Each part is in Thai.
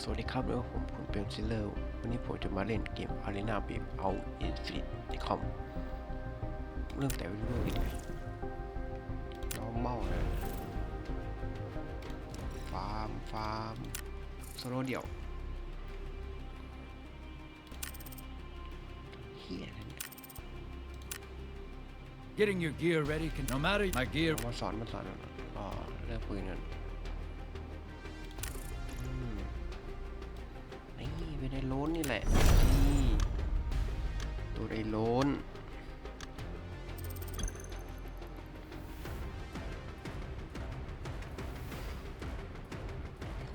สวัสดีครับแล้วผมคุณเป็นซิลเลอร์วันนี้ผมจะมาเล่นเกม Arena b a b e Out Infinite ในคอมเริ่มแต่เรื่องนี้เลยน้องเมานะฟาร์มฟาร์มโซโลเดี่ยวเฮียนั่น Getting your gear ready can no matter my gear มาสอนมาสอนอ๋อเลือกปืนกัน แหละนี่ตัวไอ้โล้น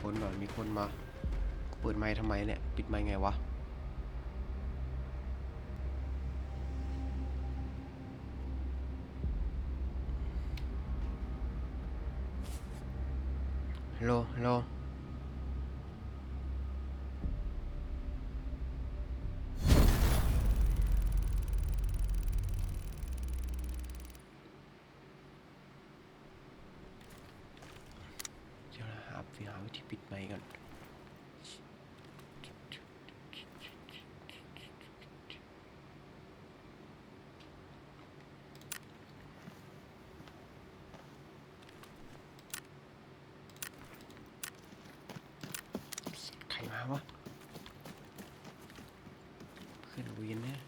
คนหน่อยมีคนมาเปิดไมค์ทำไมเนี่ย ปิดไมค์ไงวะฮัลโหลฮัลโหล เดี๋ยวนะหาหาวิธีปิดไมค์ก่อน ใครมา วะเพื่อนวีนเนี่ย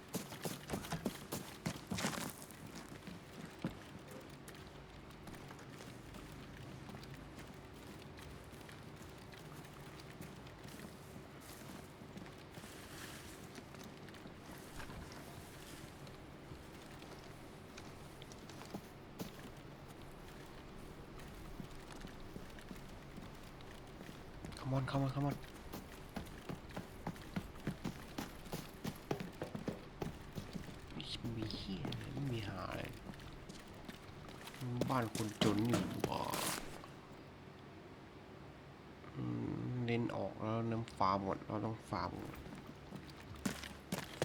ขมอนขมอนขมอน มีเฮียไม่มีหาอะไรบ้านคนจนอยู่ว่ะอืมเล่นออกแล้วน้ำฟาร์มหมดเราต้องฟาร์ม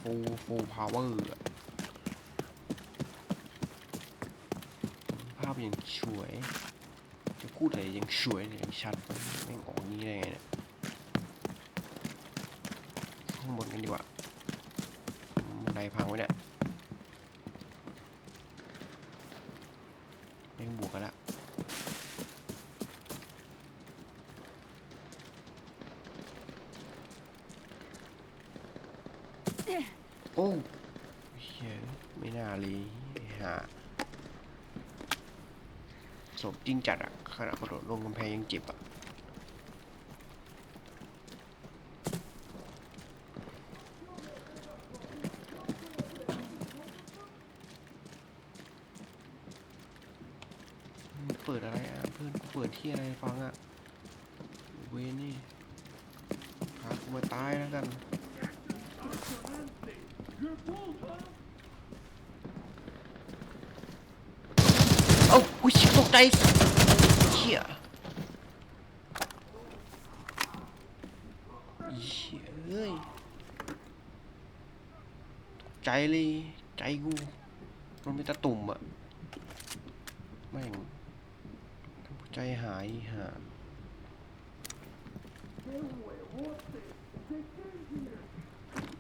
ฟูฟูพาวเวอร์ภาพยังสวย จะพูดอะไรยังสวยเลยยังชัดแม่ออกนี้ได้ไงเนี่ยข้างบนกันดีกว่าบันไดพังไว้เนี่ยแม่งบวกกันละ โอ้เฮียไม่น่าเลยไอ้ห่าศพจริงจัดอะขนาดกระโดดลงกำแพงยังเจ็บอะเปิดอะไรอะเพื่อนเปิดที่อะไรฟังอะเวยนี่พากูมาตายแล้วกัน เอ้าอุ้ยตกใจ เชี่ยเชี่ยเอ้ยใจเลยใจกู มันเป็นตะตุ่มอะแม่งใจหายฮะ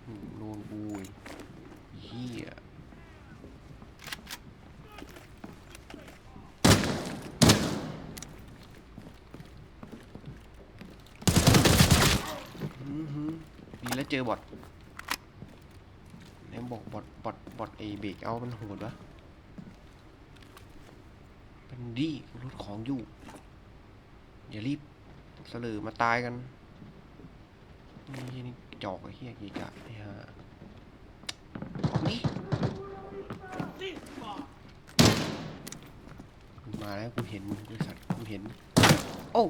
อืมโดนกูอีกเฮีย อือหือดีแล้ว เจอบอทแล้วบอกบอทบอทบอทไอเบรกเอามันโหดวะเป็นดีรถของอยู่ อย่ารีบเสลอมาตายกันนี่นี่จอกไอ้เหี้ยกีกะไอ้ห่าออกนี่มาแล้วกูเห็นมึงบริษัทกูเห็น โอ้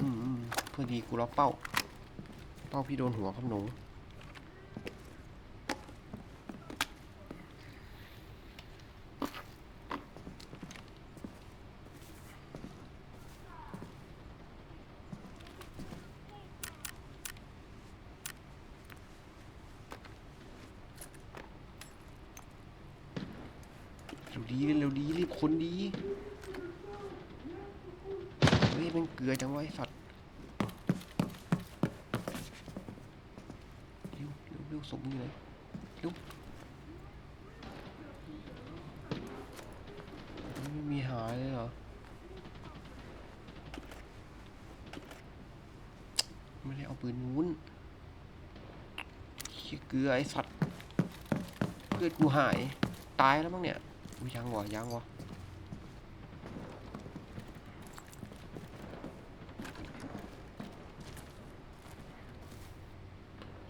อืม พื่อดีกูล็อกเป้า เป้าพี่โดนหัวครับหนูเร็วดีเร็วดีรีบคนดี เฮ้ยมันเกลือจังวะไอ้สัตว์เร็วเร็วส่ง มือเลยเร็วไม่มีหายเลยเหรอ ไม่ได้เอาปืนนู้นเชี่ยเกลือไอ้สัตว์เลือกูหาย ตายแล้วมั้งเนี่ยยังวะยังวะ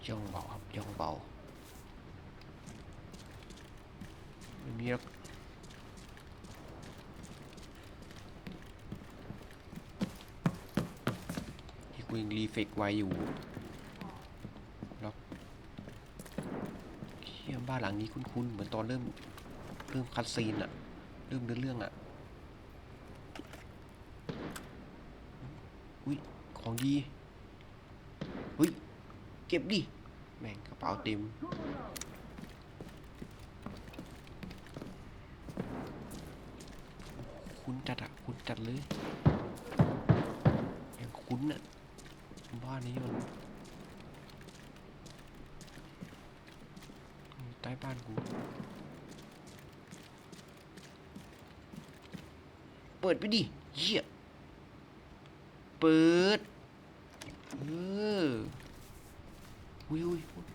ย่องเบาครับย่องเบาไม่มีหรอกที่ กูยังรีเฟกไว้อยู่ล็อกเชี่ยบ้านหลังนี้คุ้นๆเหมือนตอนเริ่มเริ่มคัดซีนอะเริ่มเนื้อเรื่องอะอุ้ยของดีเฮ้ยเก็บดิแม่งกระเป๋าเต็มคุ้นจัดอะคุ้นจัดเลยยังคุ้นอะ บ้านนี้มันใต้บ้านกู เปิดไปดิเหี้ยเปิด เอออุ้ยอุ้ยอุ๊ย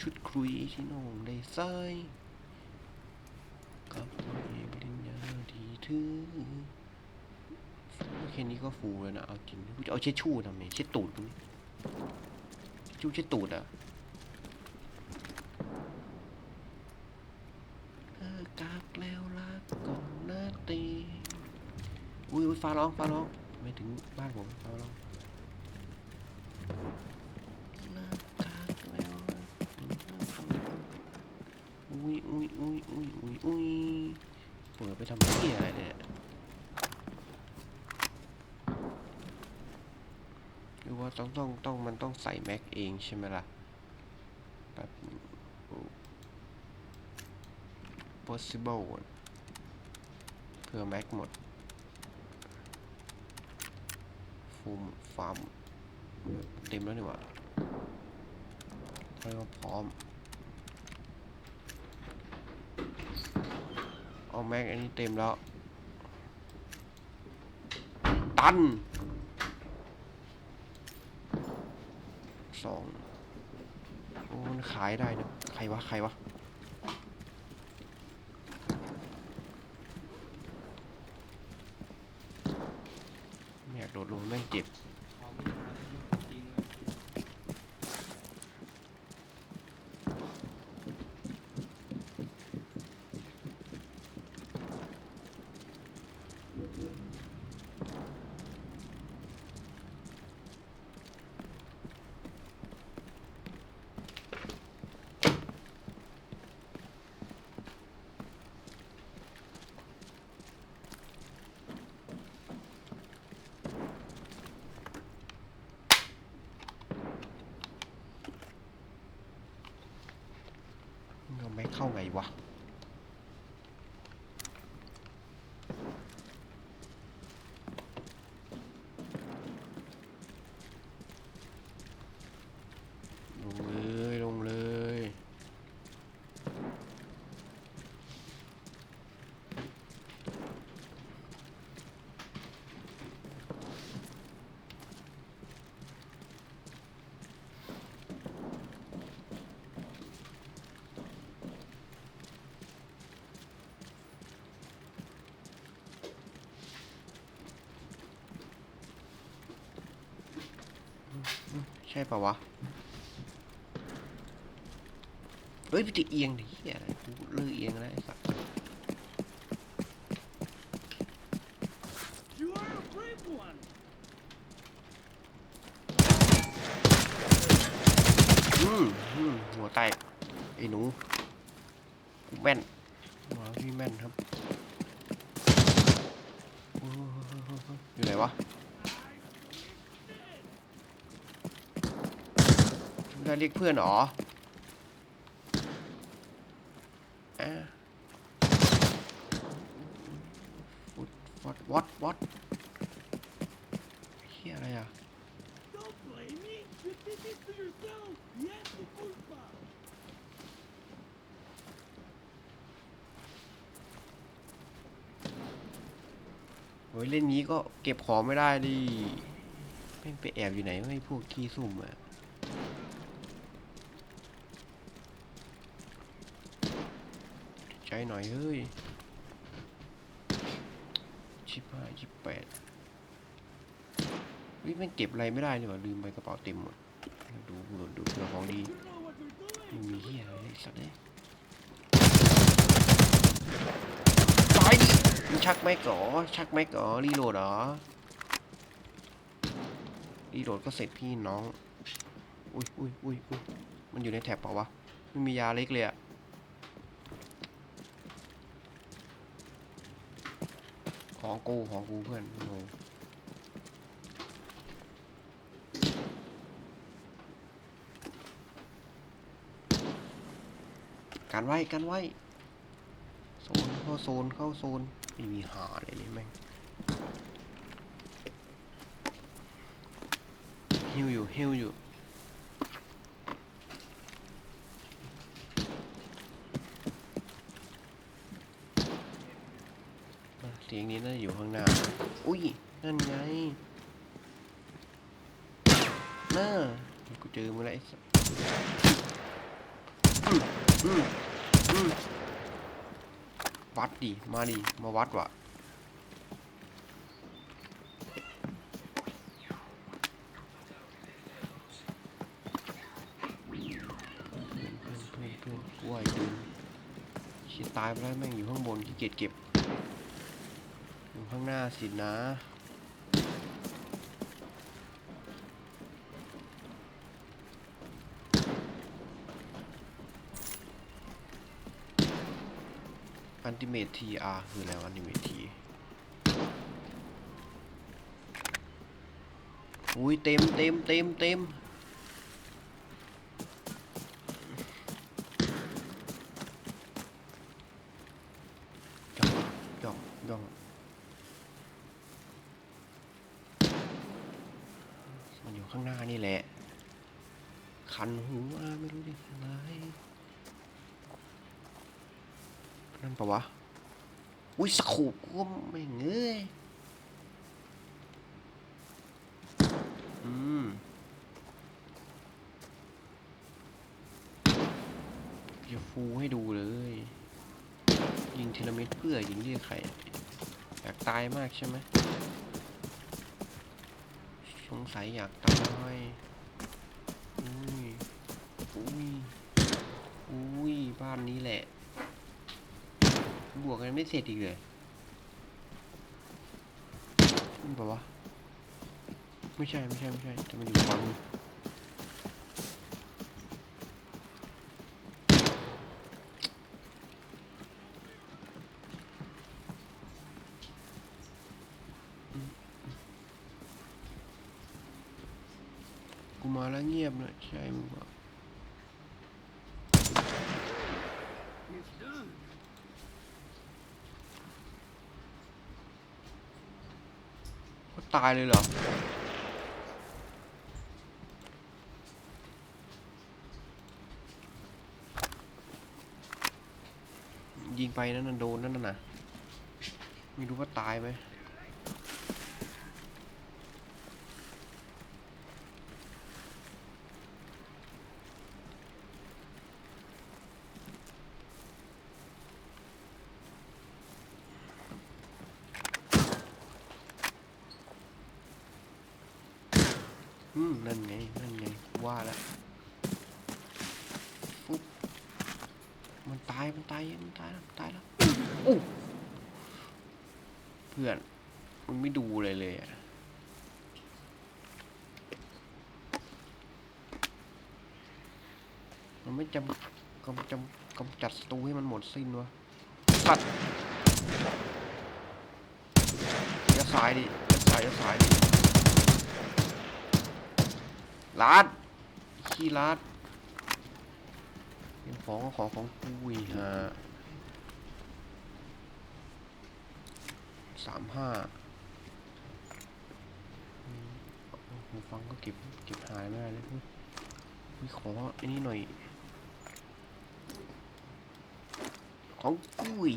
ชุดคุยที่น้องได้ใส่กับเอปริญญาที่ถือแค่นี้ก็ฟูแล้วนะ เอาจริงกูจะเอาเช็ดชู่ทำไมเช็ดตูดกูนี่ ชู่เช็ดตูดอะเออกากแล้วรักก่อนหน้าเตอุ้ยอุ้ยฟ้าร้องฟ้าร้องไม่ถึงบ้านผมฟ้าร้องนากากแล้วอุ้ยอุ้ยอุ้ยอุ้ยอุ้ยอุ้ยเปิดไปทำเหี้ยอะไรเนี่ยหรือว่า ต้องต้องต้องมันต้องใส่แม็กเองใช่ไหมล่ะแบบ possible เพื่อแม็กหมดฟูมฟาร์มเต็มแล้วนี่หว่าแล้วก็พร้อม เอาแม็กอันนี้เต็มแล้ว ตัน สองโอ้มันขายได้นะใครวะ ใครวะ ไม่อยากโดดลงแม่งเจ็บ เข้าไงวะ ลงเลย ลงเลย ใช่ปะวะ เฮ้ยพี่ติเอียงดิเฮียอะไรกูเลิกเอียงแล้วไอ้สัสอืมอืมหัวแตกไอ้หนูกูแม่นหัวพี่แม่นครับอยู่ไหนวะ ได้เรียกเพื่อนหรออะฟุตฟอดวอตวอตเฮียโอ้ยเล่นงี้ก็เก็บของไม่ได้ดิแม่งไปแอบอยู่ไหนไม่พวกขี้ซุ่มอะ ใจหน่อยเฮ้ยชิบห้าชิบแปดวิแม่งเก็บอะไรไม่ได้นี่หว่าลืมไปกระเป๋าเต็มหมดดูดูดูเผื่อของดีไม่มีเฮียอะไรสัตว์เลยตายดิมึงชักแม็กเหรอชักแม็กเหรอรีโหลดเหรอรีโหลดก็เสร็จพี่น้อง อุ้ยอุ้ยอุ้ยอุ้ยมันอยู่ในแท็บเปล่าวะไม่มียาเล็กเลยอะ ของกูของกูเพื่อนโนกันไว้กันไว้โซนเข้าโซนเข้าโซนไม่มีหาเลยเลยแม่งฮิวอยู่ฮิวอยู่ เสียงนี้น่าจะอยู่ข้างหน้า อุ้ย นั่นไง น่า กูเจอมาแล้วไอ้สัสวัดดิ มาดิ มาวัดวะเพื่อนเพื่อนเพื่อนเพื่อนกล้วยดูชิดตายไปแล้วแม่งอยู่ข้างบนขี้เกียจเก็บ ข้างหน้าสินะ อันติเมททีอาร์คืออะไรวะอันติเมททีอุ้ยเต็มเต็มเต็มเต็มย่องย่องย่องมันอยู่ข้างหน้านี่แหละ คันหูอะไม่รู้ดิอะไร นั่นปะวะ อุ้ ยสกูปกูก็ไม่เงยอืมจะฟูให้ดูเลย ยิงทีละเม็ดเพื่อยิงเรียกใครอยากตายมากใช่ไหมสงสัยอยากตายอุ้ยอุ้ยอุ้ยบ้านนี้แหละ บวกกันไม่เสร็จอีกเลยนี่ปะวะ ไม่ใช่ ไม่ใช่ ไม่ใช่แต่มันอยู่ฝั่งนู้นอืมกูมาแล้วเงียบเลยใช่มึงบอก เขา ตายเลยเหรอ ยิงไปนั่นน่ะโดนนั่นน่ะ ไม่รู้ว่าตายไหม อืมนั่นไง นั่นไง ว่าแล้วฟุ๊บมันตาย มันตาย มันตายแล้วตายแล้วอู้เพื่อน มันไม่ดูเลยเลยอะมันไม่จำกำจำกำจัดศัตรูให้มันหมดสิ้นวะสัตว์อย่าสายดิอย่าสายอย่าสายดิ ลาดขี้ลาดเป็นของก็ของของกูอีกฮะสามห้าหูฟังก็เก็บเก็บหายไม่ได้เลยอุ๊ยขอไอ้นี่หน่อย ของกุ้ย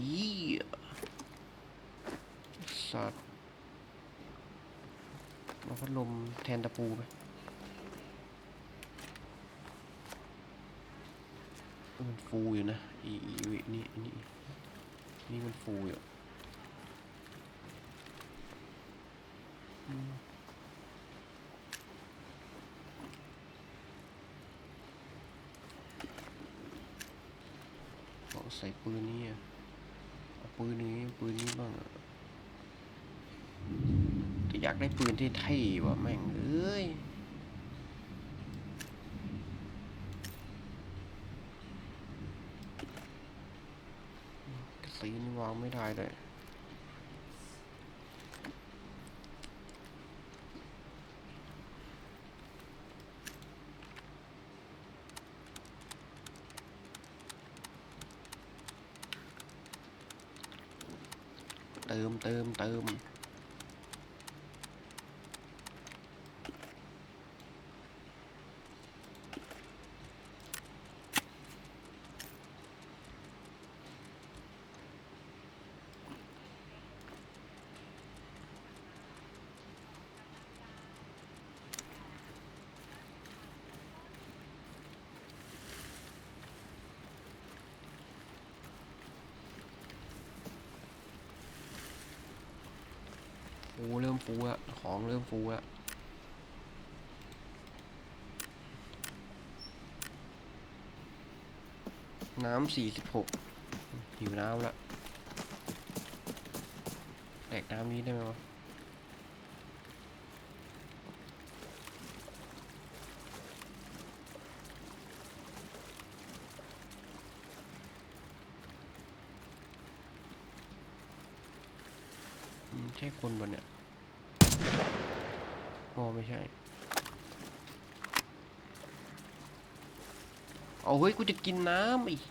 สัตว์มาพัดลมแทนตะปูไปเออ มันฟูอยู่นะ อีอีนี่นี่นี่มันฟูอยู่อืมเอาใส่ปืนนี้อะเอาปืนนี้ปืนนี้บ้างอะอยากได้ปืนที่เท่ว่ะแม่งเอ้ย กระสีนี่ วางไม่ได้เลยเติมเติมเติม ฟูเริ่มฟูแล้วของเริ่มฟูแล้วน้ำสี่สิบหกหิวน้ำละแดกน้ำนี้ได้ไหมวะใช่คนบนเนี่ย อ๋อไม่ใช่ เอาเฮ้ย กูจะกินน้ำอีก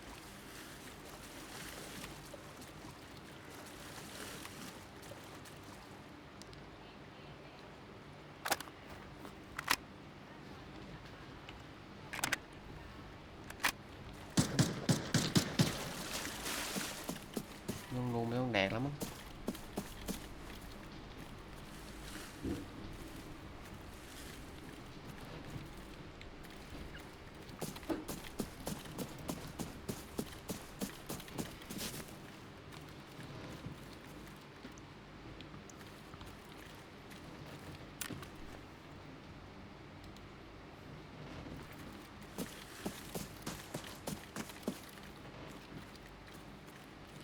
ไม่ต้องลงไม่ต้องแดกแล้วมั้ง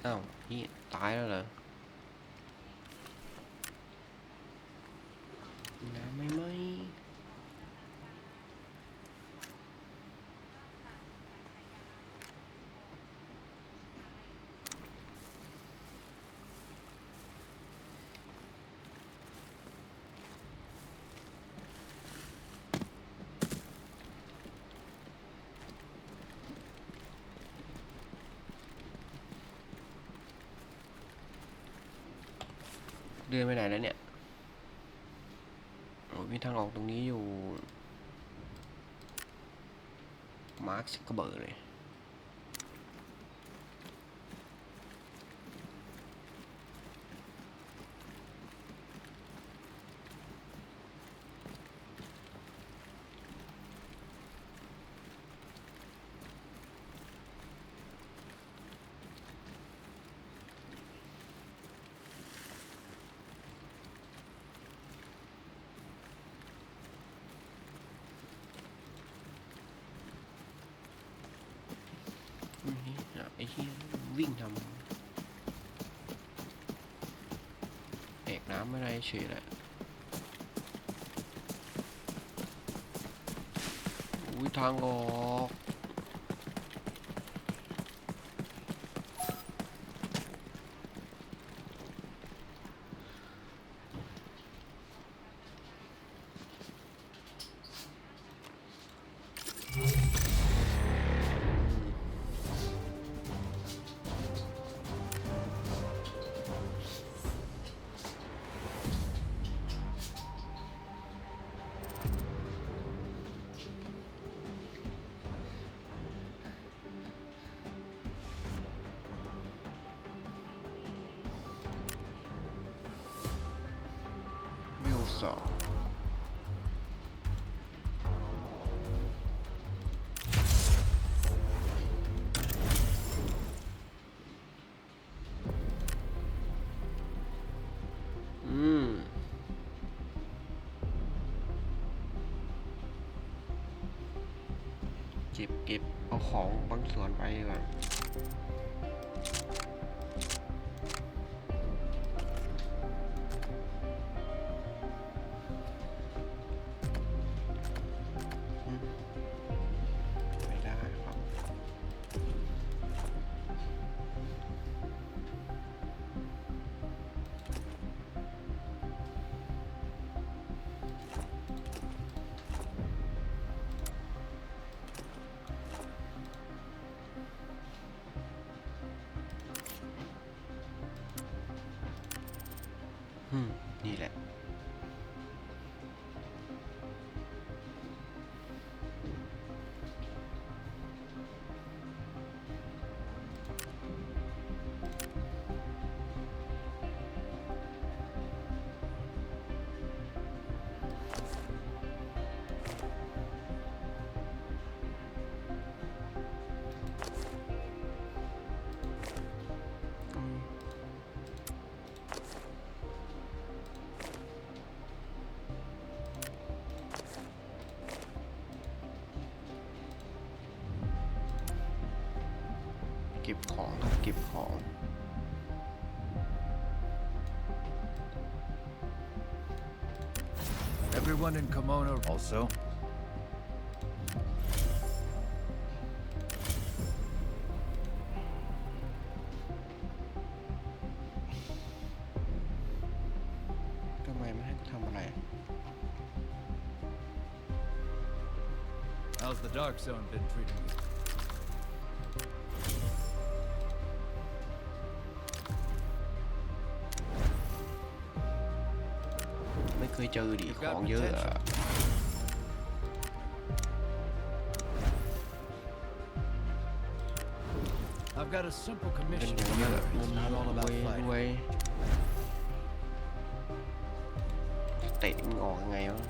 อ้าวนี่ ตายแล้วเหรอ น้ำไม่ไหม เดินไปไหนแล้วเนี่ยโอ้ยมีทางออกตรงนี้อยู่ มาร์คสกเบอร์เลย อืมนี่อะไอ้เหี้ย วิ่งทำแอกน้ำไม่ได้เฉยแหละอุ้ยทางออก เก็บเก็บเอาของบางส่วนไปก่อน อื เก็บของ Everyone in Kimono also. ทำไมไม่ให้กูทำอะไร How's the Dark Zone been treating you? ไม่เคยเจอดิ You've ข got องเยอะอะ potential. I've got a simple เงิน commission. อย่างเยอะ It's not all ร about วยร fighting. วยเตะมึงออกยังไงวะ